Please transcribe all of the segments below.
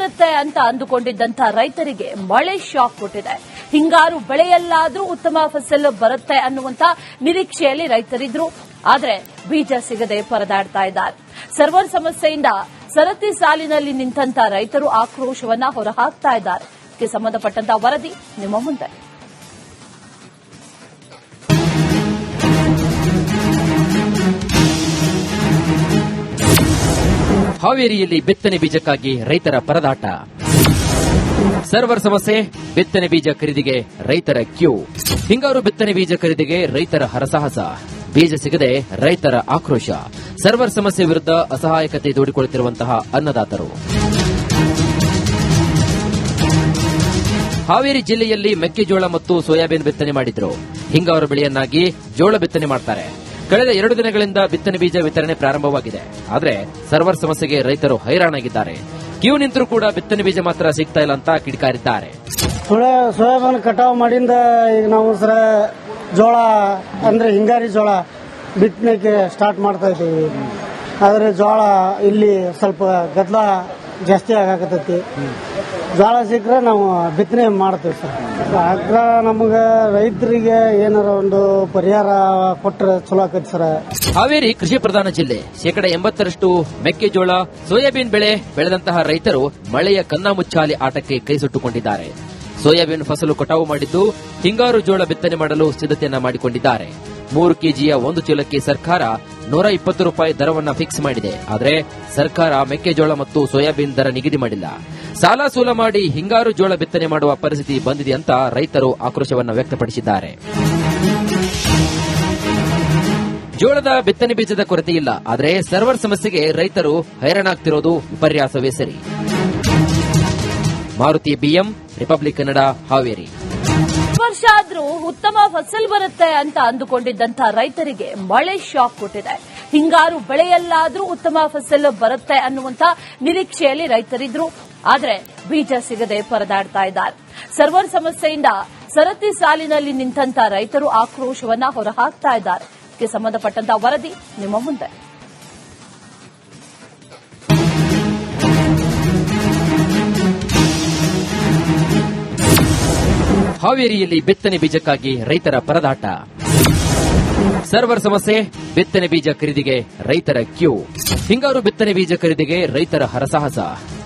ಬರುತ್ತೆ ಅಂತ ಅಂದುಕೊಂಡಿದ್ದಂತ ರೈತರಿಗೆ ಮಳೆ ಶಾಕ್ ಕೊಟ್ಟಿದೆ. ಹಿಂಗಾರು ಬೆಳೆಯಲ್ಲಾದ್ರೂ ಉತ್ತಮ ಫಸಲು ಬರುತ್ತೆ ಅನ್ನುವಂತ ನಿರೀಕ್ಷೆಯಲ್ಲಿ ರೈತರಿದ್ರು. ಆದ್ರೆ ಬೀಜ ಸಿಗದೆ ಪರದಾಡ್ತಾ ಇದ್ದಾರೆ. ಸರ್ವರ್ ಸಮಸ್ಯೆಯಿಂದ ಸರತಿ ಸಾಲಿನಲ್ಲಿ ನಿಂತಂತ ರೈತರು ಆಕ್ರೋಶವನ್ನ ಹೊರಹಾಕ್ತಾ ಇದ್ದಾರೆ. ಇದಕ್ಕೆ ಸಂಬಂಧಪಟ್ಟಂತ ವರದಿ ನಿಮ್ಮ ಮುಂದೆ. ಹಾವೇರಿಯಲ್ಲಿ ಬಿತ್ತನೆ ಬೀಜಕ್ಕಾಗಿ ರೈತರ ಪರದಾಟ. ಸರ್ವರ್ ಸಮಸ್ಯೆ, ಬಿತ್ತನೆ ಬೀಜ ಖರೀದಿಗೆ ರೈತರ ಕ್ಯೂ. ಹಿಂಗಾರು ಬಿತ್ತನೆ ಬೀಜ ಖರೀದಿಗೆ ರೈತರ ಹರಸಾಹಸ. ಬೀಜ ಸಿಗದೆ ರೈತರ ಆಕ್ರೋಶ. ಸರ್ವರ್ ಸಮಸ್ಯೆ ವಿರುದ್ಧ ಅಸಹಾಯಕತೆ ದೂಡಿಕೊಳ್ಳುತ್ತಿರುವಂತಹ ಅನ್ನದಾತರು. ಹಾವೇರಿ ಜಿಲ್ಲೆಯಲ್ಲಿ ಮೆಕ್ಕೆಜೋಳ ಮತ್ತು ಸೋಯಾಬೀನ್ ಬಿತ್ತನೆ ಮಾಡಿದ್ರು. ಹಿಂಗಾರು ಬೆಳೆಯನ್ನಾಗಿ ಜೋಳ ಬಿತ್ತನೆ ಮಾಡ್ತಾರೆ. ಕಳೆದ ಎರಡು ದಿನಗಳಿಂದ ಬಿತ್ತನೆ ಬೀಜ ವಿತರಣೆ ಪ್ರಾರಂಭವಾಗಿದೆ. ಆದರೆ ಸರ್ವರ್ ಸಮಸ್ಯೆಗೆ ರೈತರು ಹೈರಾಣಾಗಿದ್ದಾರೆ. ಕ್ಯೂ ನಿಂತರೂ ಕೂಡ ಬಿತ್ತನೆ ಬೀಜ ಮಾತ್ರ ಸಿಗ್ತಾ ಇಲ್ಲ ಅಂತ ಕಿಡಿಕಾರಿದ್ದಾರೆ. ಸೋಯಾ ಸೋಯಾಬೀನ್ ಕಟಾವು ಮಾಡಿಂದ ಈಗ ನಾವು ಸರ ಜೋಳ, ಅಂದ್ರೆ ಹಿಂಗಾರಿ ಜೋಳ ಬಿತ್ತನೆಗೆ ಸ್ಟಾರ್ಟ್ ಮಾಡ್ತಾ ಇದ್ದೀವಿ. ಆದರೆ ಜೋಳ ಇಲ್ಲಿ ಸ್ವಲ್ಪ ಗದ್ದಲ ಜಾಸ್ತಿ ಆಗಾಕತ್ತೈತಿ. ಜೋಳ ಸಿಕ್ಕರೆ ನಾವು ಬಿತ್ತನೆ ಮಾಡ್ತೀವಿ ಸರ್. ಅಗ್ರ ನಮಗೆ ರೈತರಿಗೆ ಏನಾರ ಒಂದು ಪರಿಹಾರ ಕೊಟ್ಟರೆ ಚಲೋ ಆಕೈತಿ ಸರ್. ಹಾವೇರಿ ಕೃಷಿ ಪ್ರಧಾನ ಜಿಲ್ಲೆ. ಶೇಕಡ ಎಂಬತ್ತರಷ್ಟು ಮೆಕ್ಕೆಜೋಳ, ಸೋಯಾಬೀನ್ ಬೆಳೆ ಬೆಳೆದಂತಹ ರೈತರು ಮಳೆಯ ಕನ್ನಾಮುಚ್ಚಾಲಿ ಆಟಕ್ಕೆ ಕೈ ಸುಟ್ಟುಕೊಂಡಿದ್ದಾರೆ. ಸೋಯಾಬೀನ್ ಫಸಲು ಕಟಾವು ಮಾಡಿದ್ದು, ಹಿಂಗಾರು ಜೋಳ ಬಿತ್ತನೆ ಮಾಡಲು ಸಿದ್ಧತೆಯನ್ನ ಮಾಡಿಕೊಂಡಿದ್ದಾರೆ. ಮೂರು ಕೆಜಿಯ ಒಂದು ಚೀಲಕ್ಕೆ ಸರ್ಕಾರ ನೂರ ಇಪ್ಪತ್ತು ರೂಪಾಯಿ ದರವನ್ನು ಫಿಕ್ಸ್ ಮಾಡಿದೆ. ಆದರೆ ಸರ್ಕಾರ ಮೆಕ್ಕೆಜೋಳ ಮತ್ತು ಸೋಯಾಬೀನ್ ದರ ನಿಗದಿ ಮಾಡಿಲ್ಲ. ಸಾಲ ಸೂಲ ಮಾಡಿ ಹಿಂಗಾರು ಜೋಳ ಬಿತ್ತನೆ ಮಾಡುವ ಪರಿಸ್ಥಿತಿ ಬಂದಿದೆ ಅಂತ ರೈತರು ಆಕ್ರೋಶವನ್ನು ವ್ಯಕ್ತಪಡಿಸಿದ್ದಾರೆ. ಜೋಳದ ಬಿತ್ತನೆ ಬೀಜದ ಕೊರತೆ ಇಲ್ಲ. ಆದರೆ ಸರ್ವರ್ ಸಮಸ್ಯೆಗೆ ರೈತರು ಹೈರಾಣಾಗ್ತಿರೋದು ವಿಪರ್ಯಾಸವೇ ಸರಿ. Maruti BM, Republic Kannada, Haveri. ವರ್ಷ ಆದ್ರೂ ಉತ್ತಮ ಫಸಲ್ ಬರುತ್ತೆ ಅಂತ ಅಂದುಕೊಂಡಿದ್ದಂತ ರೈತರಿಗೆ ಮಳೆ ಶಾಕ್ ಕೊಟ್ಟಿದೆ. ಹಿಂಗಾರು ಬೆಳೆಯಲ್ಲಾದ್ರೂ ಉತ್ತಮ ಫಸಲ್ ಬರುತ್ತೆ ಅನ್ನುವಂತ ನಿರೀಕ್ಷೆಯಲ್ಲಿ ರೈತರಿದ್ರು. ಆದ್ರೆ ಬೀಜ ಸಿಗದೆ ಪರದಾಡ್ತಾ ಇದ್ದಾರೆ. ಸರ್ವರ್ ಸಮಸ್ಯೆಯಿಂದ ಸರತಿ ಸಾಲಿನಲ್ಲಿ ನಿಂತಂತ ರೈತರು ಆಕ್ರೋಶವನ್ನ ಹೊರಹಾಕ್ತಾ ಇದ್ದಾರೆ. ಇದಕ್ಕೆ ಸಂಬಂಧಪಟ್ಟಂತ ವರದಿ ನಿಮ್ಮ ಮುಂದೆ. ಹಾವೇರಿಯಲ್ಲಿ ಬಿತ್ತನೆ ಬೀಜಕ್ಕಾಗಿ ರೈತರ ಪರದಾಟ. ಸರ್ವರ್ ಸಮಸ್ಯೆ, ಬಿತ್ತನೆ ಬೀಜ ಖರೀದಿಗೆ ರೈತರ ಕ್ಯೂ. ಹಿಂಗಾರು ಬಿತ್ತನೆ ಬೀಜ ಖರೀದಿಗೆ ರೈತರ ಹರಸಾಹಸ.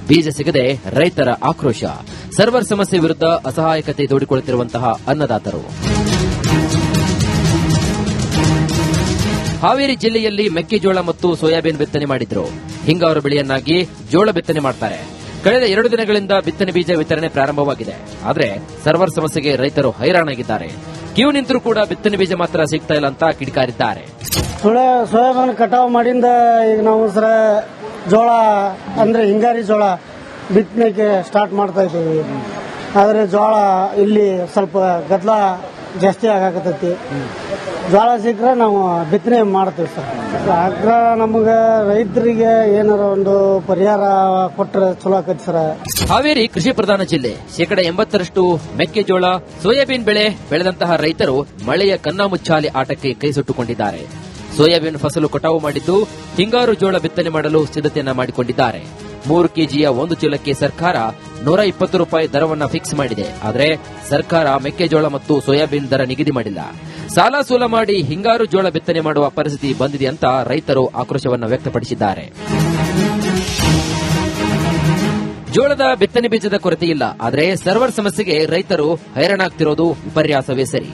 ಬೀಜ ಸಿಗದೆ ರೈತರ ಆಕ್ರೋಶ. ಸರ್ವರ್ ಸಮಸ್ಯೆ ವಿರುದ್ಧ ಅಸಹಾಯಕತೆ ದೋಡಿಕೊಳ್ಳುತ್ತಿರುವಂತಹ ಅನ್ನದಾತರು. ಹಾವೇರಿ ಜಿಲ್ಲೆಯಲ್ಲಿ ಮೆಕ್ಕೆಜೋಳ ಮತ್ತು ಸೋಯಾಬೀನ್ ಬಿತ್ತನೆ ಮಾಡಿದ್ರು. ಹಿಂಗಾರು ಬೆಳೆಯನ್ನಾಗಿ ಜೋಳ ಬಿತ್ತನೆ ಮಾಡ್ತಾರೆ. ಕಳೆದ ಎರಡು ದಿನಗಳಿಂದ ಬಿತ್ತನೆ ಬೀಜ ವಿತರಣೆ ಪ್ರಾರಂಭವಾಗಿದೆ. ಆದರೆ ಸರ್ವರ್ ಸಮಸ್ಯೆಗೆ ರೈತರು ಹೈರಾಣಾಗಿದ್ದಾರೆ. ಕ್ಯೂ ನಿಂತರೂ ಕೂಡ ಬಿತ್ತನೆ ಬೀಜ ಮಾತ್ರ ಸಿಗ್ತಾ ಇಲ್ಲ ಅಂತ ಕಿಡಿಕಾರಿದ್ದಾರೆ. ಸೋಯಾ ಸೋಯಾಬೀನ್ ಕಟಾವು ಮಾಡಿಂದ ಈಗ ನಾವು ಸರ ಜೋಳ, ಅಂದ್ರೆ ಹಿಂಗಾರಿ ಜೋಳ ಬಿತ್ತನೆಗೆ ಸ್ಟಾರ್ಟ್ ಮಾಡ್ತಾ ಇದ್ದೀವಿ. ಆದರೆ ಜೋಳ ಇಲ್ಲಿ ಸ್ವಲ್ಪ ಗದ್ದಲ ಜಾಸ್ತಿ ಆಗಾಕತ್ತೈತಿ. ಜೋಳ ಸಿಕ್ಕರೆ ನಾವು ಬಿತ್ತನೆ ಮಾಡ್ತೀವಿ ಸರ್. ಅಗ್ರ ನಮಗೆ ರೈತರಿಗೆ ಏನಾರ ಒಂದು ಪರಿಹಾರ ಕೊಟ್ಟರೆ ಚಲೋ ಆಕೈತಿ ಸರ್. ಹಾವೇರಿ ಕೃಷಿ ಪ್ರಧಾನ ಜಿಲ್ಲೆ. ಶೇಕಡ ಎಂಬತ್ತರಷ್ಟು ಮೆಕ್ಕೆಜೋಳ, ಸೋಯಾಬೀನ್ ಬೆಳೆ ಬೆಳೆದಂತಹ ರೈತರು ಮಳೆಯ ಕನ್ನಾಮುಚ್ಚಾಲಿ ಆಟಕ್ಕೆ ಕೈ ಸುಟ್ಟುಕೊಂಡಿದ್ದಾರೆ. ಸೋಯಾಬೀನ್ ಫಸಲು ಕಟಾವು ಮಾಡಿದ್ದು ಹಿಂಗಾರು ಜೋಳ ಬಿತ್ತನೆ ಮಾಡಲು ಸಿದ್ಧತೆಯನ್ನ ಮಾಡಿಕೊಂಡಿದ್ದಾರೆ. ಮೂರು ಕೆಜಿಯ ಒಂದು ಚೀಲಕ್ಕೆ ಸರ್ಕಾರ ನೂರ ಇಪ್ಪತ್ತು ರೂಪಾಯಿ ದರವನ್ನು ಫಿಕ್ಸ್ ಮಾಡಿದೆ. ಆದರೆ ಸರ್ಕಾರ ಮೆಕ್ಕೆಜೋಳ ಮತ್ತು ಸೋಯಾಬೀನ್ ದರ ನಿಗದಿ ಮಾಡಿಲ್ಲ. ಸಾಲ ಸೂಲ ಮಾಡಿ ಹಿಂಗಾರು ಜೋಳ ಬಿತ್ತನೆ ಮಾಡುವ ಪರಿಸ್ಥಿತಿ ಬಂದಿದೆ ಅಂತ ರೈತರು ಆಕ್ರೋಶವನ್ನು ವ್ಯಕ್ತಪಡಿಸಿದ್ದಾರೆ. ಜೋಳದ ಬಿತ್ತನೆ ಬೀಜದ ಕೊರತೆ ಇಲ್ಲ, ಆದರೆ ಸರ್ವರ್ ಸಮಸ್ಯೆಗೆ ರೈತರು ಹೈರಾಣಾಗ್ತಿರೋದು ವಿಪರ್ಯಾಸವೇ ಸರಿ.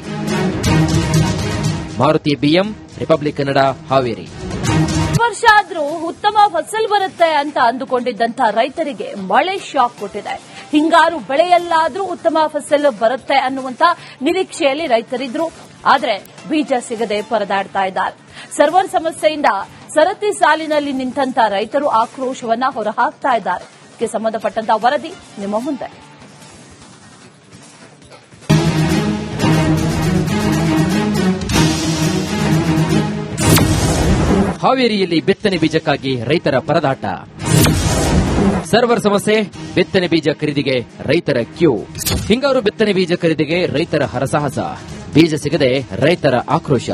Maruti BM, Republic Kannada, Haveri. ವರ್ಷ ಆದ್ರೂ ಉತ್ತಮ ಫಸಲ್ ಬರುತ್ತೆ ಅಂತ ಅಂದುಕೊಂಡಿದ್ದಂತ ರೈತರಿಗೆ ಮಳೆ ಶಾಕ್ ಕೊಟ್ಟಿದೆ. ಹಿಂಗಾರು ಬೆಳೆಯಲ್ಲಾದ್ರೂ ಉತ್ತಮ ಫಸಲ್ ಬರುತ್ತೆ ಅನ್ನುವಂತ ನಿರೀಕ್ಷೆಯಲ್ಲಿ ರೈತರಿದ್ರು. ಆದ್ರೆ ಬೀಜ ಸಿಗದೆ ಪರದಾಡ್ತಾ ಇದ್ದಾರೆ. ಸರ್ವರ್ ಸಮಸ್ಯೆಯಿಂದ ಸರತಿ ಸಾಲಿನಲ್ಲಿ ನಿಂತಂತ ರೈತರು ಆಕ್ರೋಶವನ್ನ ಹೊರಹಾಕ್ತಾ ಇದ್ದಾರೆ. ಇದಕ್ಕೆ ಸಂಬಂಧಪಟ್ಟಂತ ವರದಿ ನಿಮ್ಮ ಮುಂದೆ. ಹಾವೇರಿಯಲ್ಲಿ ಬಿತ್ತನೆ ಬೀಜಕ್ಕಾಗಿ ರೈತರ ಪರದಾಟ. ಸರ್ವರ್ ಸಮಸ್ಯೆ, ಬಿತ್ತನೆ ಬೀಜ ಖರೀದಿಗೆ ರೈತರ ಕ್ಯೂ. ಹಿಂಗಾರು ಬಿತ್ತನೆ ಬೀಜ ಖರೀದಿಗೆ ರೈತರ ಹರಸಾಹಸ. ಬೀಜ ಸಿಗದೆ ರೈತರ ಆಕ್ರೋಶ.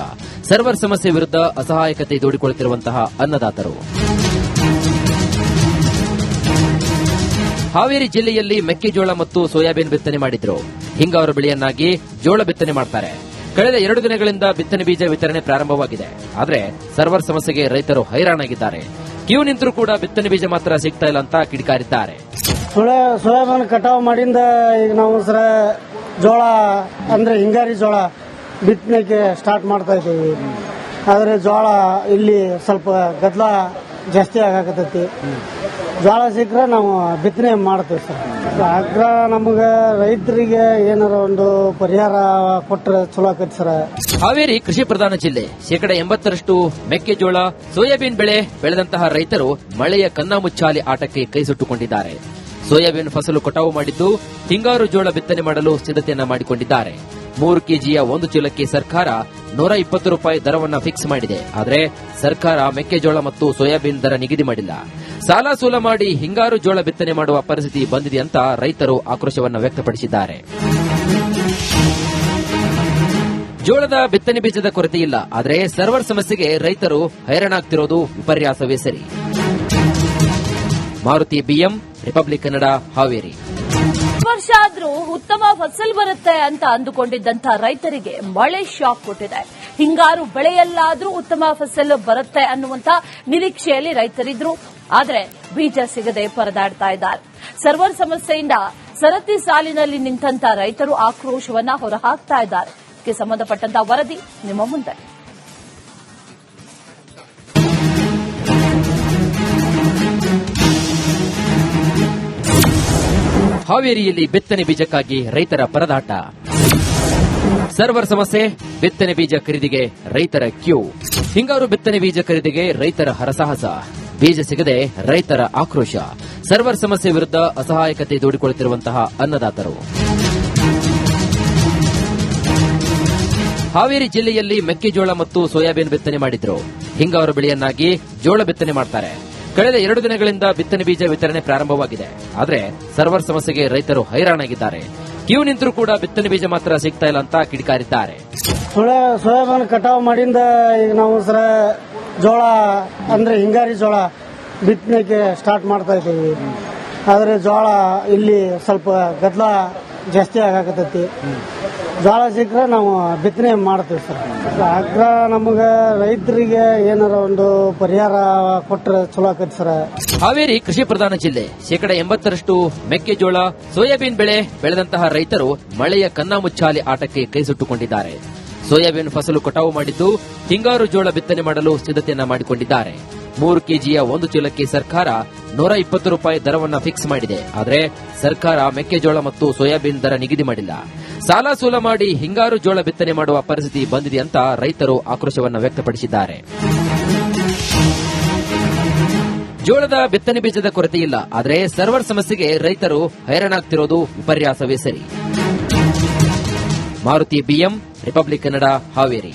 ಸರ್ವರ್ ಸಮಸ್ಯೆ ವಿರುದ್ಧ ಅಸಹಾಯಕತೆ ದೂಡಿಕೊಳ್ಳುತ್ತಿರುವಂತಹ ಅನ್ನದಾತರು. ಹಾವೇರಿ ಜಿಲ್ಲೆಯಲ್ಲಿ ಮೆಕ್ಕೆಜೋಳ ಮತ್ತು ಸೋಯಾಬೀನ್ ಬಿತ್ತನೆ ಮಾಡಿದ್ರು. ಹಿಂಗಾರು ಬೆಳೆಯನ್ನಾಗಿ ಜೋಳ ಬಿತ್ತನೆ ಮಾಡ್ತಾರೆ. ಕಳೆದ ಎರಡು ದಿನಗಳಿಂದ ಬಿತ್ತನೆ ಬೀಜ ವಿತರಣೆ ಪ್ರಾರಂಭವಾಗಿದೆ. ಆದರೆ ಸರ್ವರ್ ಸಮಸ್ಯೆಗೆ ರೈತರು ಹೈರಾಣಾಗಿದ್ದಾರೆ. ಕ್ಯೂ ನಿಂತರೂ ಕೂಡ ಬಿತ್ತನೆ ಬೀಜ ಮಾತ್ರ ಸಿಗ್ತಾ ಇಲ್ಲ ಅಂತ ಕಿಡಿಕಾರಿದ್ದಾರೆ. ಸೋಯಾ ಸೋಯಾಬೀನ್ ಕಟಾವು ಮಾಡಿಂದ ಈಗ ನಾವು ಸರ ಜೋಳ, ಅಂದ್ರೆ ಹಿಂಗಾರಿ ಜೋಳ ಬಿತ್ತನೆಗೆ ಸ್ಟಾರ್ಟ್ ಮಾಡ್ತಾ ಇದ್ದೀವಿ. ಆದರೆ ಜೋಳ ಇಲ್ಲಿ ಸ್ವಲ್ಪ ಗದ್ದಲ ಜಾಸ್ತಿ ಆಗಾಕತ್ತೈತಿ. ಜೋಳ ಸಿಕ್ಕರೆ ನಾವು ಬಿತ್ತನೆ ಮಾಡ್ತೀವಿ ಸರ್. ಅಗ್ರ ನಮಗೆ ರೈತರಿಗೆ ಏನಾರ ಒಂದು ಪರಿಹಾರ ಕೊಟ್ಟರೆ ಚಲೋ ಆಕೈತಿ ಸರ್. ಹಾವೇರಿ ಕೃಷಿ ಪ್ರಧಾನ ಜಿಲ್ಲೆ. ಶೇಕಡ ಎಂಬತ್ತರಷ್ಟು ಮೆಕ್ಕೆಜೋಳ, ಸೋಯಾಬೀನ್ ಬೆಳೆ ಬೆಳೆದಂತಹ ರೈತರು ಮಳೆಯ ಕನ್ನಾಮುಚ್ಚಾಲಿ ಆಟಕ್ಕೆ ಕೈ ಸುಟ್ಟುಕೊಂಡಿದ್ದಾರೆ. ಸೋಯಾಬೀನ್ ಫಸಲು ಕಟಾವು ಮಾಡಿದ್ದು, ಹಿಂಗಾರು ಜೋಳ ಬಿತ್ತನೆ ಮಾಡಲು ಸಿದ್ಧತೆಯನ್ನ ಮಾಡಿಕೊಂಡಿದ್ದಾರೆ. ಮೂರು ಕೆಜಿಯ ಒಂದು ಚೀಲಕ್ಕೆ ಸರ್ಕಾರ ನೂರ ಇಪ್ಪತ್ತು ರೂಪಾಯಿ ದರವನ್ನು ಫಿಕ್ಸ್ ಮಾಡಿದೆ. ಆದರೆ ಸರ್ಕಾರ ಮೆಕ್ಕೆಜೋಳ ಮತ್ತು ಸೋಯಾಬೀನ್ ದರ ನಿಗದಿ ಮಾಡಿಲ್ಲ. ಸಾಲ ಸೂಲ ಮಾಡಿ ಹಿಂಗಾರು ಜೋಳ ಬಿತ್ತನೆ ಮಾಡುವ ಪರಿಸ್ಥಿತಿ ಬಂದಿದೆ ಅಂತ ರೈತರು ಆಕ್ರೋಶವನ್ನು ವ್ಯಕ್ತಪಡಿಸಿದ್ದಾರೆ. ಜೋಳದ ಬಿತ್ತನೆ ಬೀಜದ ಕೊರತೆ ಇಲ್ಲ. ಆದರೆ ಸರ್ವರ್ ಸಮಸ್ಯೆಗೆ ರೈತರು ಹೈರಾಣಾಗ್ತಿರೋದು ವಿಪರ್ಯಾಸವೇ ಸರಿ. Maruti BM Republic Kannada, Haveri. ವರ್ಷ ಆದ್ರೂ ಉತ್ತಮ ಫಸಲ್ ಬರುತ್ತೆ ಅಂತ ಅಂದುಕೊಂಡಿದ್ದಂತ ರೈತರಿಗೆ ಮಳೆ ಶಾಕ್ ಕೊಟ್ಟಿದೆ. ಹಿಂಗಾರು ಬೆಳೆಯಲ್ಲಾದ್ರೂ ಉತ್ತಮ ಫಸಲ್ ಬರುತ್ತೆ ಅನ್ನುವಂತ ನಿರೀಕ್ಷೆಯಲ್ಲಿ ರೈತರಿದ್ರು. ಆದರೆ ಬೀಜ ಸಿಗದೆ ಪರದಾಡ್ತಾ ಇದ್ದಾರೆ. ಸರ್ವರ್ ಸಮಸ್ಯೆಯಿಂದ ಸರತಿ ಸಾಲಿನಲ್ಲಿ ನಿಂತಂತ ರೈತರು ಆಕ್ರೋಶವನ್ನ ಹೊರಹಾಕ್ತಾ ಇದ್ದಾರೆ. ಇದಕ್ಕೆ ಸಂಬಂಧಪಟ್ಟಂತ ವರದಿ ನಿಮ್ಮ ಮುಂದೆ. ಹಾವೇರಿಯಲ್ಲಿ ಬಿತ್ತನೆ ಬೀಜಕ್ಕಾಗಿ ರೈತರ ಪರದಾಟ. ಸರ್ವರ್ ಸಮಸ್ಯೆ, ಬಿತ್ತನೆ ಬೀಜ ಖರೀದಿಗೆ ರೈತರ ಕ್ಯೂ. ಹಿಂಗಾರು ಬಿತ್ತನೆ ಬೀಜ ಖರೀದಿಗೆ ರೈತರ ಹರಸಾಹಸ. ಬೀಜ ಸಿಗದೆ ರೈತರ ಆಕ್ರೋಶ. ಸರ್ವರ್ ಸಮಸ್ಯೆ ವಿರುದ್ಧ ಅಸಹಾಯಕತೆ ದೂಡಿಕೊಳ್ಳುತ್ತಿರುವಂತಹ ಅನ್ನದಾತರು. ಹಾವೇರಿ ಜಿಲ್ಲೆಯಲ್ಲಿ ಮೆಕ್ಕೆಜೋಳ ಮತ್ತು ಸೋಯಾಬೀನ್ ಬಿತ್ತನೆ ಮಾಡಿದ್ರು. ಹಿಂಗಾರು ಬೆಳೆಯನ್ನಾಗಿ ಜೋಳ ಬಿತ್ತನೆ ಮಾಡ್ತಾರೆ. ಕಳೆದ ಎರಡು ದಿನಗಳಿಂದ ಬಿತ್ತನೆ ಬೀಜ ವಿತರಣೆ ಪ್ರಾರಂಭವಾಗಿದೆ. ಆದರೆ ಸರ್ವರ್ ಸಮಸ್ಯೆಗೆ ರೈತರು ಹೈರಾಣಾಗಿದ್ದಾರೆ. ಕ್ಯೂ ನಿಂತರೂ ಕೂಡ ಬಿತ್ತನೆ ಬೀಜ ಮಾತ್ರ ಸಿಗ್ತಾ ಇಲ್ಲ ಅಂತ ಕಿಡಿಕಾರಿದ್ದಾರೆ. ಸೋಯಾ ಸೋಯಾಬೀನ್ ಕಟಾವು ಮಾಡಿಂದ ಈಗ ನಾವು ಸರ ಜೋಳ, ಅಂದ್ರೆ ಹಿಂಗಾರಿ ಜೋಳ ಬಿತ್ತನೆಗೆ ಸ್ಟಾರ್ಟ್ ಮಾಡ್ತಾ ಇದ್ದೀವಿ. ಆದರೆ ಜೋಳ ಇಲ್ಲಿ ಸ್ವಲ್ಪ ಗದ್ದಲ ಜಾಸ್ತಿ ಆಗಾಕತ್ತೈತಿ. ಜೋಳ ಸಿಕ್ಕರೆ ನಾವು ಬಿತ್ತನೆ ಮಾಡ್ತೀವಿ ಸರ್. ಅಗ್ರ ನಮಗೆ ರೈತರಿಗೆ ಏನಾರ ಒಂದು ಪರಿಹಾರ ಕೊಟ್ಟರೆ ಚಲೋ ಆಕೈತಿ ಸರ್. ಹಾವೇರಿ ಕೃಷಿ ಪ್ರಧಾನ ಜಿಲ್ಲೆ. ಶೇಕಡ ಎಂಬತ್ತರಷ್ಟು ಮೆಕ್ಕೆಜೋಳ, ಸೋಯಾಬೀನ್ ಬೆಳೆ ಬೆಳೆದಂತಹ ರೈತರು ಮಳೆಯ ಕನ್ನಾಮುಚ್ಚಾಲಿ ಆಟಕ್ಕೆ ಕೈ ಸುಟ್ಟುಕೊಂಡಿದ್ದಾರೆ. ಸೋಯಾಬೀನ್ ಫಸಲು ಕಟಾವು ಮಾಡಿದ್ದು, ಹಿಂಗಾರು ಜೋಳ ಬಿತ್ತನೆ ಮಾಡಲು ಸಿದ್ಧತೆಯನ್ನ ಮಾಡಿಕೊಂಡಿದ್ದಾರೆ. ಮೂರು ಕೆಜಿಯ ಒಂದು ಚೀಲಕ್ಕೆ ಸರ್ಕಾರ ನೂರ ಇಪ್ಪತ್ತು ರೂಪಾಯಿ ದರವನ್ನು ಫಿಕ್ಸ್ ಮಾಡಿದೆ. ಆದರೆ ಸರ್ಕಾರ ಮೆಕ್ಕೆಜೋಳ ಮತ್ತು ಸೋಯಾಬೀನ್ ದರ ನಿಗದಿ ಮಾಡಿಲ್ಲ. ಸಾಲ ಸೂಲ ಮಾಡಿ ಹಿಂಗಾರು ಜೋಳ ಬಿತ್ತನೆ ಮಾಡುವ ಪರಿಸ್ಥಿತಿ ಬಂದಿದೆ ಅಂತ ರೈತರು ಆಕ್ರೋಶವನ್ನು ವ್ಯಕ್ತಪಡಿಸಿದ್ದಾರೆ. ಜೋಳದ ಬಿತ್ತನೆ ಬೀಜದ ಕೊರತೆ ಇಲ್ಲ. ಆದರೆ ಸರ್ವರ್ ಸಮಸ್ಯೆಗೆ ರೈತರು ಹೈರಾಣಾಗ್ತಿರೋದು ವಿಪರ್ಯಾಸವೇ ಸರಿ. Maruti BM, Republic Kannada, Haveri.